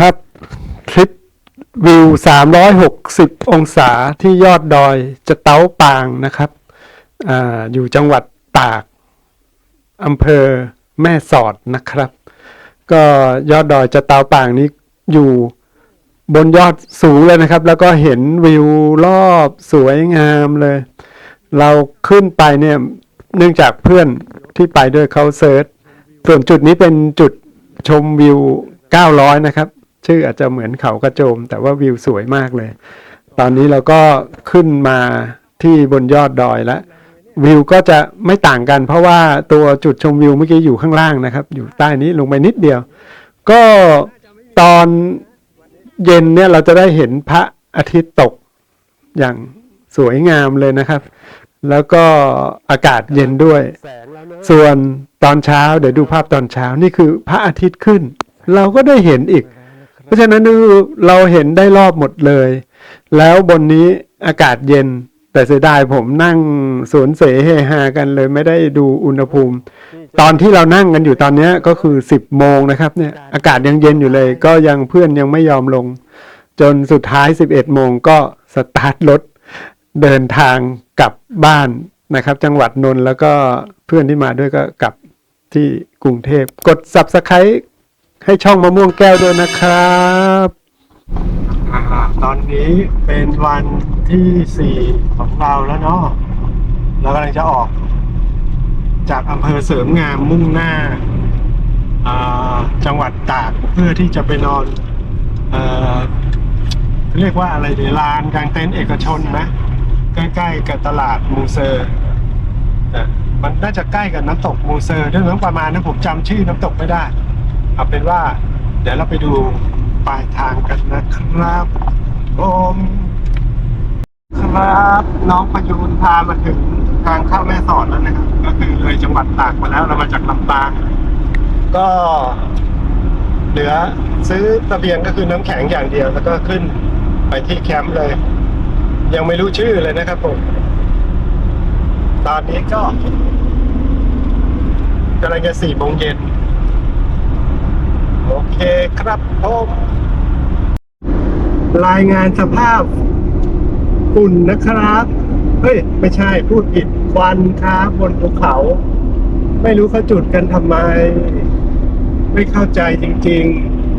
ครับทริปวิว 360 องศาที่ยอดดอยจะเต้าปางนะครับออยู่จังหวัดตากอำเภอแม่สอดนะครับ ก็ยอดดอยจะเต้าปางนี้อยู่บนยอดสูงเลยนะครับ แล้วก็เห็นวิวรอบสวยงามเลย เราขึ้นไปเนี่ยเนื่องจากเพื่อนที่ไปด้วยเขาเซิร์ชส่วนจุดนี้เป็นจุดชมวิว 900 นะครับ ชื่ออาจจะเหมือนเขากระโจม แต่ว่าวิวสวยมากเลย ตอนนี้เราก็ขึ้นมาที่บนยอดดอยแล้ววิวก็จะไม่ต่างกัน เพราะว่าตัวจุดชมวิวเมื่อกี้อยู่ข้างล่างนะครับ อยู่ใต้นี้ลงไปนิดเดียว ก็ตอนเย็นเนี่ยเราจะได้เห็นพระอาทิตย์ตกอย่างสวยงามเลยนะครับ แล้วก็อากาศเย็นด้วย ส่วนตอนเช้าเดี๋ยวดูภาพตอนเช้านี่คือพระอาทิตย์ขึ้น เราก็ได้เห็นอีก ราะฉะนั้นเราเห็นได้รอบหมดเลย แล้วบนนี้อากาศเย็น แต่เสียดายผมนั่งสวนเสเฮฮากันเลยไม่ได้ดูอุณหภูมิ ตอนที่เรานั่งกันอยู่ตอนนี้ก็คือสิบโมงนะครับเนี่ยอากาศยังเย็นอยู่เลย ก็ยังเพื่อนยังไม่ยอมลง จนสุดท้ายสิบเอ็ดโมงก็สตาร์ทรถเดินทางกลับบ้านนะครับ จังหวัดนนท์แล้วก็เพื่อนที่มาด้วยก็กลับที่กรุงเทพกด subscribe ให้ช่องมะม่วงแก้วด้วยนะครับ ตอนนี้เป็นวันที่สี่ของเราแล้วเนาะเรากำลังจะออก จากอำเภอเสริมงามมุ่งหน้า จังหวัดตากเพื่อที่จะไปนอนเอเรียกว่าอะไรเดีลานกลางเต็นท์เอกชนนะใกล้ๆกับตลาดมูเซอร์มันน่าจะใกล้กับน้ำตกมูเซอร์ด้วยมั้งประมาณนั้นผมจำชื่อน้ำตกไม่ได้ เอาเป็นว่า เดี๋ยวเราไปดูปลายทางกันนะครับผมครับน้องประยูนพามาถึงทางเข้าแม่สอดแล้วนะครับ ก็คือเลยจังหวัดตากมาแล้วเรามาจากลำปาง ก็ เหลือซื้อตะเบียงก็คือน้ำแข็งอย่างเดียว แล้วก็ขึ้นไปที่แคมป์เลย ยังไม่รู้ชื่อเลยนะครับผม ตอนนี้ก็กำลังจะสี่โมงเย็น เคครับผมรายงานสภาพฝุ่นนะครับ เฮ้ย ไม่ใช่พูดผิดควันครับบนภูเขา ไม่รู้เขาจุดกันทำไม ไม่เข้าใจจริง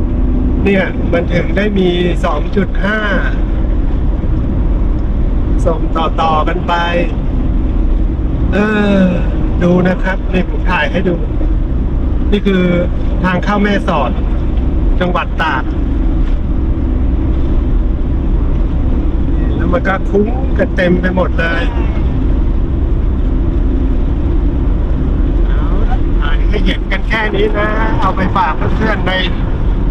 ๆ เนี่ย มันถึงได้มี 2.5 ส่งต่อ ๆ กันไป เออ ดูนะครับ นี่ผมถ่ายให้ดู นี่คือ ทางเข้าแม่สอด จังหวัดตากแล้วมันก็คุ้งกันเต็มไปหมดเลยเอาละถ่ายให้เห็นกันแค่นี้นะ เอาไปฝากเพื่อนๆใน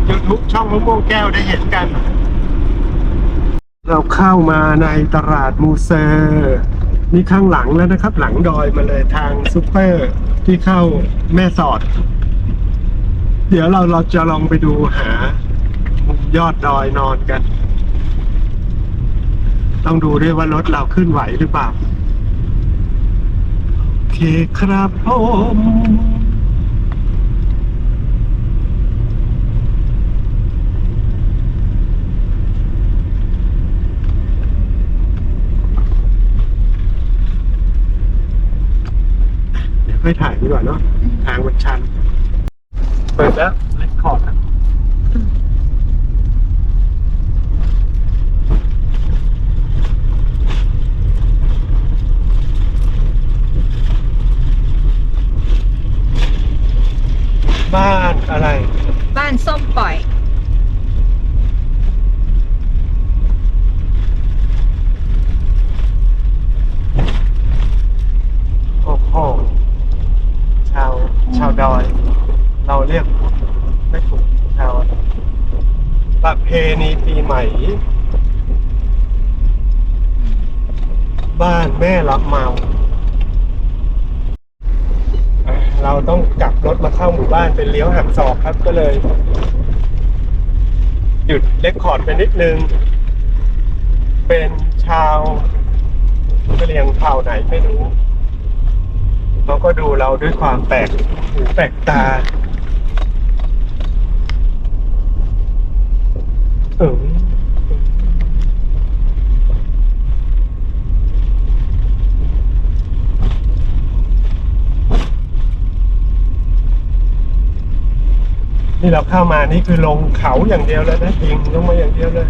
YouTube ช่องมะม่วงแก้วได้เห็นกัน เราเข้ามาในตลาดมูเซอร์นี่ข้างหลังแล้วนะครับ หลังดอยมาเลยทางซูเปอร์ที่เข้าแม่สอด เดี๋ยวเราเราจะลองไปดูหามุมยอดดอยนอนกัน ต้องดูด้วยว่ารถเราขึ้นไหวหรือเปล่า โอเคครับผมเดี๋ยวค่อยถ่ายดีกว่าเนาะทางมันชัน เปิดแล้วเล็กคอร์ดอะบ้านอะไร บ้านส้มปล่อย โอ้โห ชาว ชาวดอย เราเรียกไม่ถูกชาวอะไรประ เพณีปีใหม่ บ้านแม่รับเมาเอ่อเราต้องกลับรถมาเข้าหมู่บ้านเป็นเลี้ยวหักศอกครับก็เลย หยุดเลคคอร์ดไปนิดนึง เป็นชาวกะเหรียงเผ่าไหนไม่รู้เขาก็ดูเราด้วยความแปลกหูแปลกตา นี่เราเข้ามานี่คือลงเขาอย่างเดียวเลยนะยิงลงมาอย่างเดียวเลย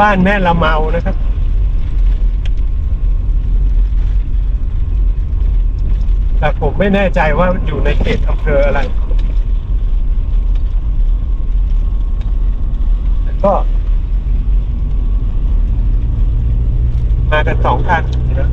บ้านแม่ละเมานะครับ แต่ผมไม่แน่ใจว่าอยู่ในเขตอำเภออะไร ก็ มากันสองคันนะ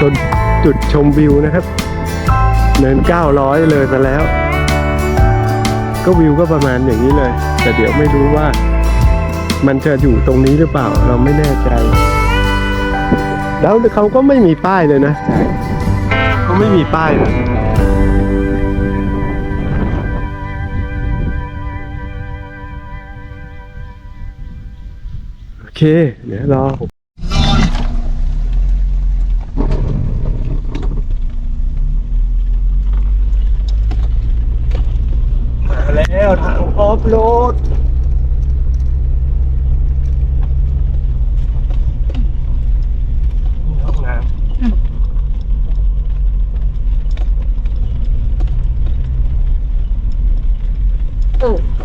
จนจุดชมวิวนะครับ เนิน 900 เลยมาแล้ว ก็วิวก็ประมาณอย่างนี้เลย แต่เดี๋ยวไม่รู้ว่า มันจะอยู่ตรงนี้หรือเปล่าเราไม่แน่ใจ แล้วเขาก็ไม่มีป้ายเลยนะเขาไม่มีป้ายเลยโอเค เดี๋ยวรอ แล้วทางออฟโรดนี่ห้องน้โอ้โห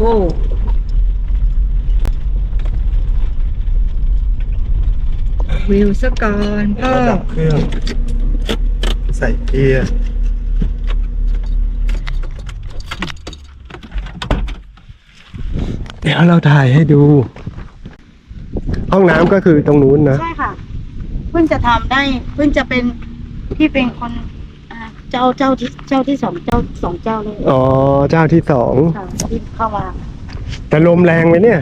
วิวซะก่อนำพ่อ ระดับเครื่อง ใส่เกียร์ ดี๋ยวเราถ่ายให้ดู ห้องน้ำก็คือตรงนู้นนะ ใช่ค่ะ เพิ่งจะทำได้เพิ่งจะเป็นที่เป็นคนอ่าเจ้าเจ้าที่เจ้าที่สองเจ้าสองเจ้าเลยอ๋อ เจ้าที่สอง ค่ะที่เข้ามา แต่ลมแรงไหมเนี่ย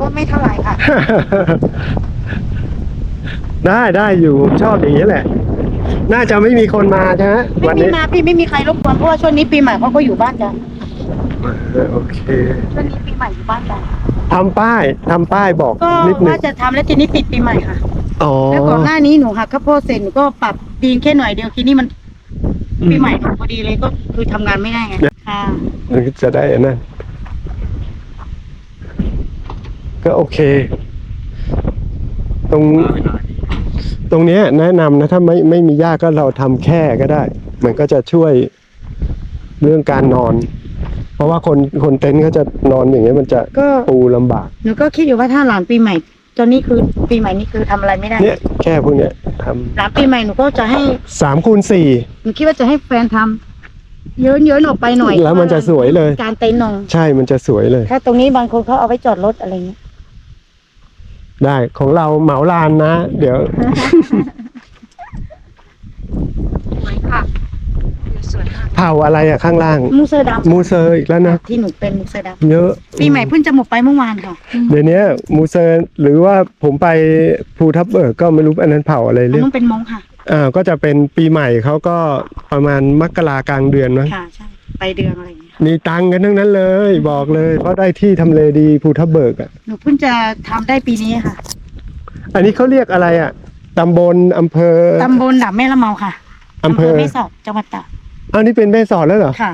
ก็ไม่เท่าไหร่ค่ะ ได้ได้อยู่ผมชอบอย่างนี้แหละ น่าจะไม่มีคนมาใช่ไหมไม่วันมีนี้ มาพี่ไม่มีใครรบกวนเพราะว่าช่วงนี้ปีใหม่เขาก็อยู่บ้านกันเออ โอเคช่วงนี้ปีใหม่อยู่บ้านกันทำป้ายทำป้ายบอกก็นิดนึว่างจะทำแล้วทีนี้ติดปีใหม่ค่ะ อ๋อแล้วก่อนหน้านี้หนูหักข้าวโพดเสร็จหนูก็ปรับดีนแค่หน่อยเดียวทีนี้มันปีใหม่หนูพอดีเลยก็คือทำงานไม่ได้ไงค่ะมันก็จะได้อันนั่นก็โอเค ตรงตรงเนี้ยแนะนำนะถ้าไม่ไม่มีหญ้าก็เราทำแค่ก็ได้ มันก็จะช่วยเรื่องการนอน เพราะว่าคนคนเต็นท์เขาจะนอนอย่างเงี้ยมันจะก็ ปูลำบาก หนูก็คิดอยู่ว่าถ้าหลานปีใหม่ตอนนี้คือปีใหม่นี่คือทำอะไรไม่ได้ เนี่ยแค่พวกเนี้ยทหลานปีใหม่หนูก็จะให้ำสามคูณสี่หนูคิดว่าจะให้แฟนทำเยินเยินๆออกไปหน่อยแล้วมันจะสวยเลย การเต็นท์นองใช่มันจะสวยเลย ถ้าตรงนี้บางคนเขาเอาไว้จอดรถอะไรเงี้ยได้ของเราเหมาลานนะ เดี๋ยว สวยค่ะวิวสวยมาก เผาอะไรอะข้างล่าง มูเซอร์ดำมูเซอร์อีกแล้วนะที่หนูเป็นมูเซอร์ดเยอะำปีใหม่เพิ่งจะหมดไปเมื่อวานค่ะเดี๋ยวนี้มูเซอร์หรือว่าผมไปภูทับเบิกก็ไม่รู้อันนั้นเผาอะไรอันเรียกนู้นเป็นมงค่ะ อ่าก็จะเป็นปีใหม่เขาก็ประมาณมกรากลางเดือนมั้งค่ะใช่ไปเดือนอะไรเงี้ยมีตังค์กันทั้งนั้นเลยบอกเลย เพราะได้ที่ทำเลดีภูทับเบิกอะหนูเพิ่งจะทำได้ปีนี้ค่ะอันนี้เขาเรียกอะไรอะตำบลอำเภอตำบลดับแม่ละเมาค่ะอำเภอแม่สอดจังหวัดตาก อ้าวนี่เป็นแม่สอดแล้วเหรอค่ะ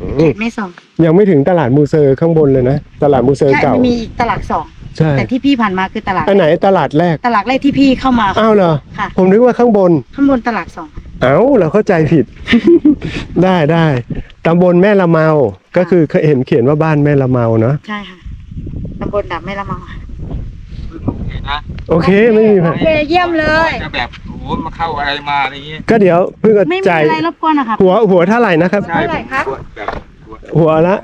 อืเขมตแม่สอดยังไม่ถึงตลาดมูเซอร์ข้างบนเลยนะตลาดมูเซอร์ใช่เก่า มันมีอีกตลาดสองใช่แต่ที่พี่ผ่านมาคือตลาดอันไหนตลาดแรกตลาดแรกที่พี่เข้ามาค่ะอ้าวเหรอค่ะ ผมนึกว่าข้างบน ข้างบนตลาดสองเอ้าเราเข้าใจผิด ได้ได้ตำบลแม่ละเมา ก็คือเคยเห็นเขียนว่าบ้านแม่ละเมาเนาะใช่ค่ะตำบลดับแม่ละเมาค่ะ นะโอเคไม่มีปัญโอหาเคเยี่ยมเลย จะแบบโอ้โหมาเข้าอะไรมาอะไรอย่างเงี้ยก็เดี๋ยวเพิ่งเอาไม่มีจ่ายอะไรรบกวนนะคะหัวหัวเท่าไหร่นะครับใช่เท่าไหร่คะผมแบบหัวละ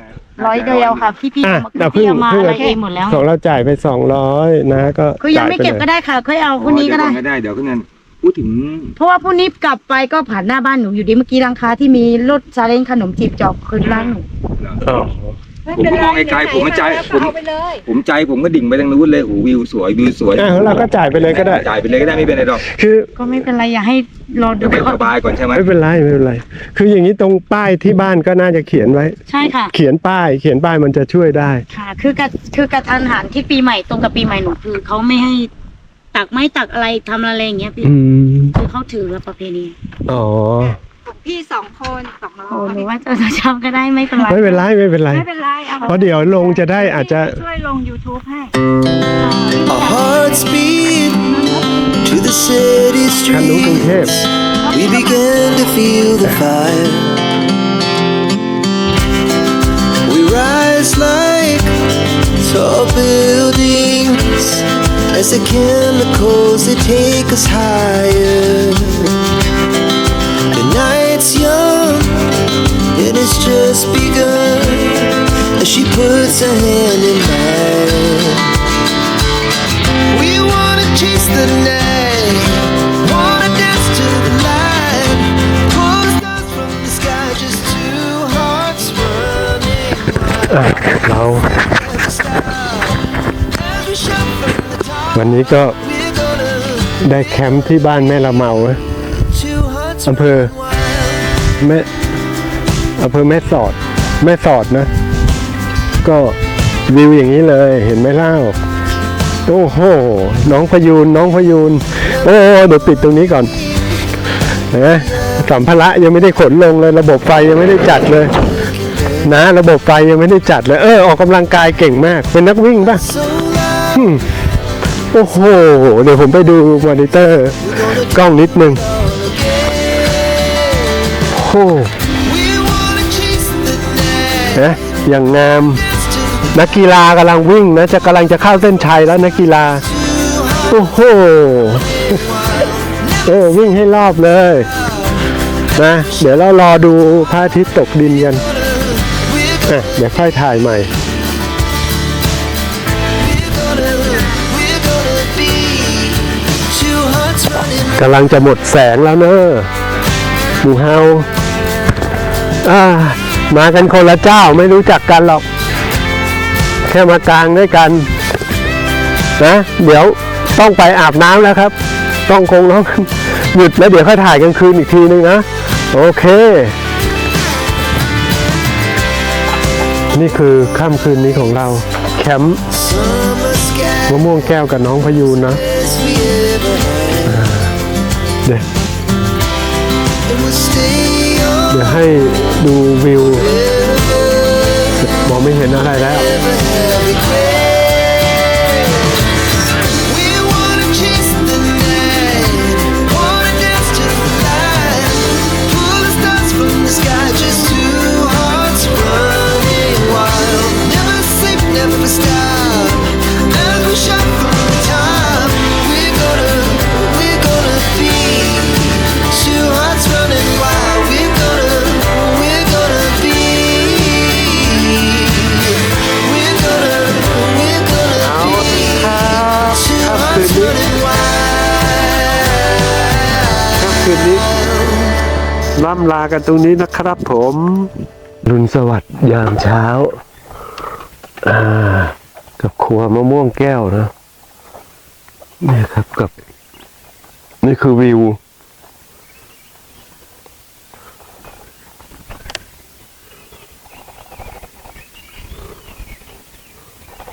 ร้อยเดียวค่ะ พี่พี่อะเอาแต่มาเพิ่พี่งเอามาเพิ่ง อะไรเองหมดแล้วของเราจ่ายไปสองร้อยนะก็คือยังไม่เก็บก็จ่าปลได้ค่ะ ค่อยเอาพรุ่งนี้ก็ได้เยวอนได้เดี๋ยวก็นั่นพูดถึงเพราะว่าพรุ่งนี้กลับไปก็ผ่านหน้าบ้านหนูอยู่ดีเมื่อกี้ร้านค้าที่มีรถซาเล้งขนมจีบจอกคือร้านหนูอ๋อ ผมก็มองไกลๆผมมันใจผมผมใจผมก็ดิ่งไปทางนู้นเลยโอ้โหวิวสวยวิวสวยอะของเราก็จ่ายไปเลยก็ได้ จ่ายไปเลยก็ได้ไม่เป็นไรหรอกคือก็ไม่เป็นไรอย่าให้รอดูเดี๋ยวไปสบายก่อนใช่ไหมไม่เป็นไรไม่เป็นไร คืออย่างนี้ตรงป้ายที่บ้านก็น่าจะเขียนไว้ ใช่ค่ะ เขียนป้ายเขียนป้ายมันจะช่วยได้ ค่ะ คือกระคือกระทันหันที่ปีใหม่ตรงกับปีใหม่หนูคือเขาไม่ให้ตักไม้ตักอะไรทำอะไรอย่างเงี้ยพี่อืมคือเขาถือประเพณีอ๋อของ พี่สองคนสองน้อโอ้งหนูว่าจะชอบก็ได้ไม่เป็นไรไม่เป็นไรไม่เป็นไร ไม่เป็นไรเอาเพราะเดี๋ยวลงจะได้อาจจะช่วยลง YouTube ให้ Our hearts beat to the city คันนู้นกรุงเทพ streets. We began to feel the fire. We rise like tall buildings as the chemicals they take us higher. As she puts her hand in mine. We wanna chase the night, wanna dance to the light. Pull stars from the sky, just two hearts running อะเรา as we shout from the top. วันนี้ก็ได้แคมป์ที่บ้านแม่ละเมาอำเภอแม่อำเภอแม่สอด แม่สอดนะ ก็วิวอย่างนี้เลยเห็นไหมเล่าโอ้โห น้องพยูนน้องพยูนโอ้เดี๋ยวปิดตรงนี้ก่อนนไหมสัมภาระยังไม่ได้ขนลงเลย ระบบไฟยังไม่ได้จัดเลย นะ ระบบไฟยังไม่ได้จัดเลย เออออกกำลังกายเก่งมาก เป็นนักวิ่งป่ะโอ้โห เดี๋ยวผมไปดูมอนิเตอร์ กล้องนิดนึงโอ้โห we wanna chase the night. นะอย่างงาม นักกีฬากำลังวิ่งนะจะกำลังจะเข้าเส้นชัยแล้วนักกีฬาโอ้โหเออวิ่งให้รอบเลยนะเดี๋ยวเรารอดูพระอาทิตย์ตกดินกันเดี๋ยวค่อยถ่ายใหม่กำลังจะหมดแสงแล้วเนอะหมูเฮาอ่ามากันคนละเจ้าไม่รู้จักกันหรอก ค่มากลางด้วยกันนะเดี๋ยวต้องไปอาบน้ำแล้วครับ ต้องคงต้องหยุดแล้วเดี๋ยวค่อยถ่ายกลางคืนอีกทีนึงนะ โอเค นี่คือค่ำคืนนี้ของเรา แคมป์มะม่วงแก้วกับน้องพยูนนะเดี๋ยวเดี๋ยวให้ดูวิว มองไม่เห็นอะไรแล้วำลากันตรงนี้นะครับผมรุนสวัสดิ์ยามเช้า อ่า กับครัวมะม่วงแก้วนะนี่ครับกับ นี่คือวิว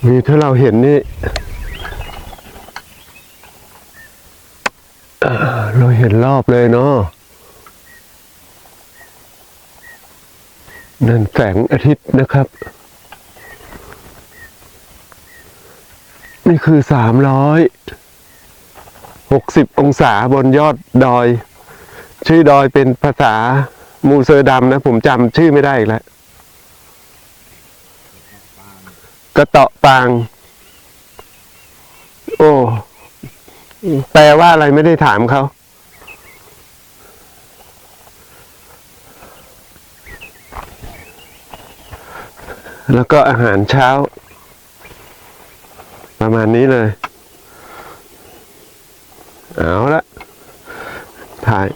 วิวที่เราเห็นนี่เราเห็นรอบเลยเนาะ นั่นแสงอาทิตย์นะครับ นี่คือสามร้อยหกสิบองศาบนยอดดอย ชื่อดอยเป็นภาษามูเซอร์ดำนะ ผมจำชื่อไม่ได้อีกแล้วกระเตาะปาง โอ้ แปลว่าอะไรไม่ได้ถามเขา แล้วก็อาหารเช้า ประมาณนี้เลย เอาละถ่าย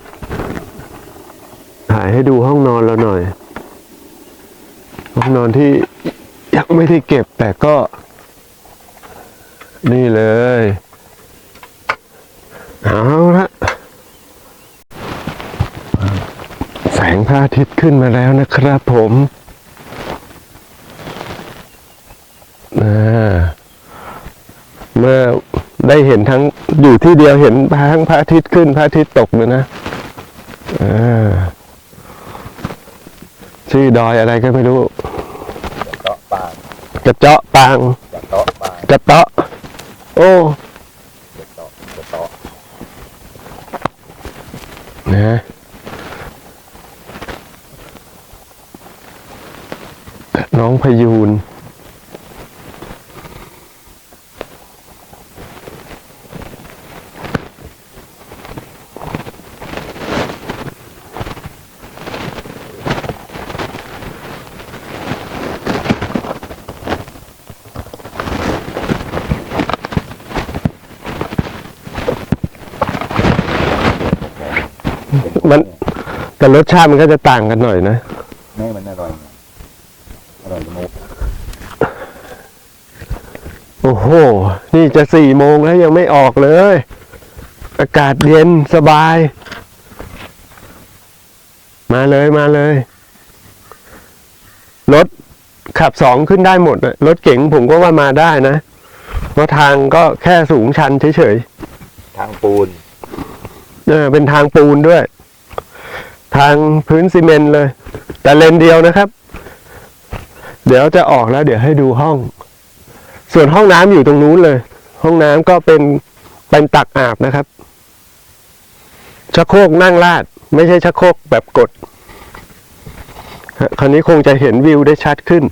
ถ่ายให้ดูห้องนอนเราหน่อย ห้องนอนที่ยังไม่ได้เก็บแต่ก็ นี่เลย เอาละแสงพระอาทิตย์ขึ้นมาแล้วนะครับผมอ่าเมื่อ ได้เห็นทั้งอยู่ที่เดียวเห็นทั้งพระอาทิตย์ขึ้นพระอาทิตย์ตกเลยนะอ่าชื่อดอยอะไรก็ไม่รู้เจาะปากกระเจาะปางจะเจาะปากกระเตาะโอ้จะเจาะจะเจาะนะน้องพยูน มัน แต่รสชาติมันก็จะต่างกันหน่อยนะแม่มันอร่อย อร่อยมุกโอ้โห นี่จะสี่โมงแล้วยังไม่ออกเลย อากาศเย็นสบาย มาเลยมาเลย รถขับสองขึ้นได้หมด รถเก๋งผมก็ว่ามาได้นะ เพราะทางก็แค่สูงชันเฉยๆ ทางปูน เออเป็นทางปูนด้วย ทางพื้นซีเมนต์เลย แต่เลนเดียวนะครับ เดี๋ยวจะออกแล้ว เดี๋ยวให้ดูห้อง ส่วนห้องน้ำอยู่ตรงนู้นเลย ห้องน้ำก็เป็นเป็นตักอาบนะครับชักโครกนั่งลาด ไม่ใช่ชักโครกแบบกด คราวนี้คงจะเห็นวิวได้ชัดขึ้น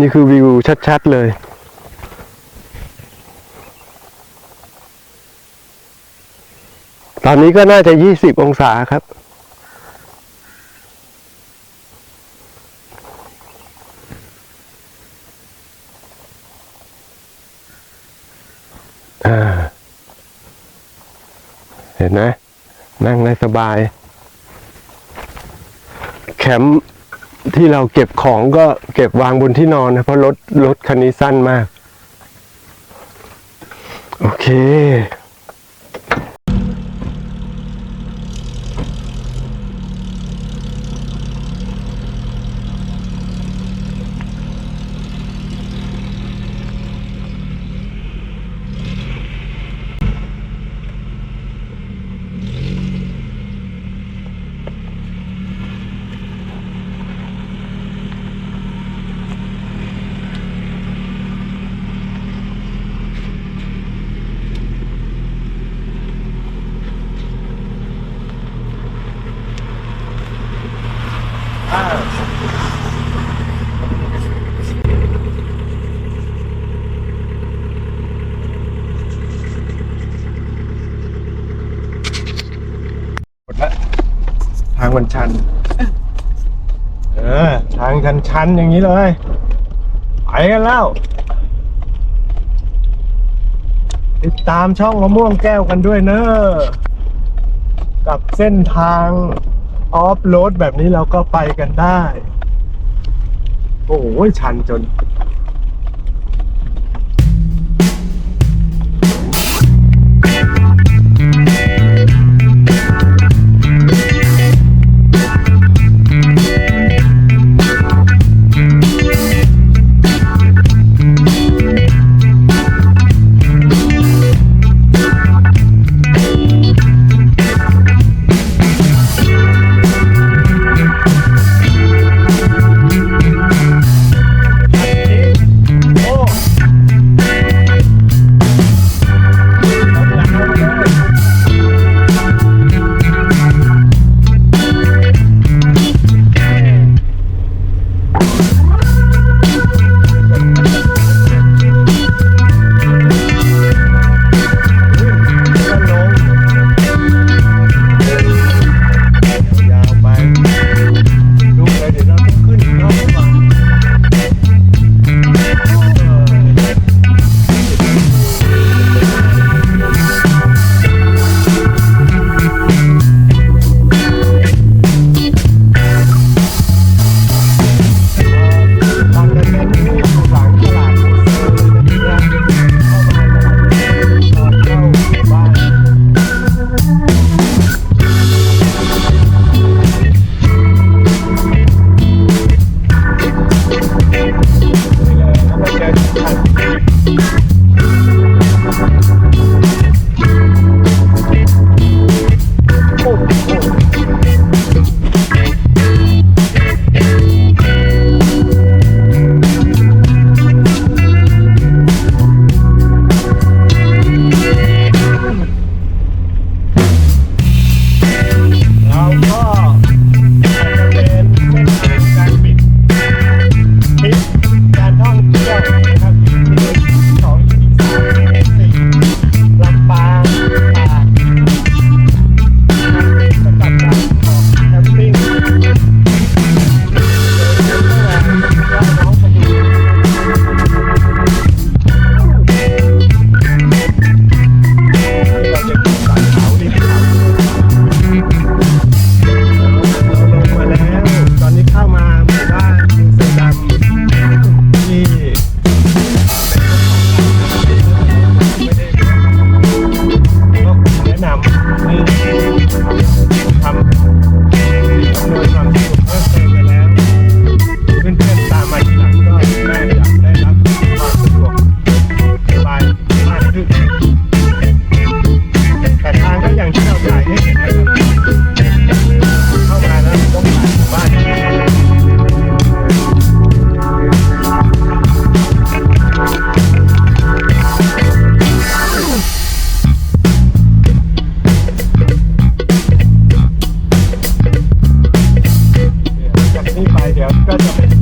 นี่คือวิวชัดๆเลย ตอนนี้ก็น่าจะยี่สิบองศาครับ เห็นไหมนั่งได้สบาย แคมป์ที่เราเก็บของก็เก็บวางบนที่นอนนะเพราะรถรถคันนี้สั้นมาก โอเค กันอย่างนี้เลยไปกันแล้ว ติดตามช่องมะม่วงแก้วกันด้วยเนอะกับเส้นทางออฟโรดแบบนี้เราก็ไปกันได้ โอ้โหชันจน 干掉。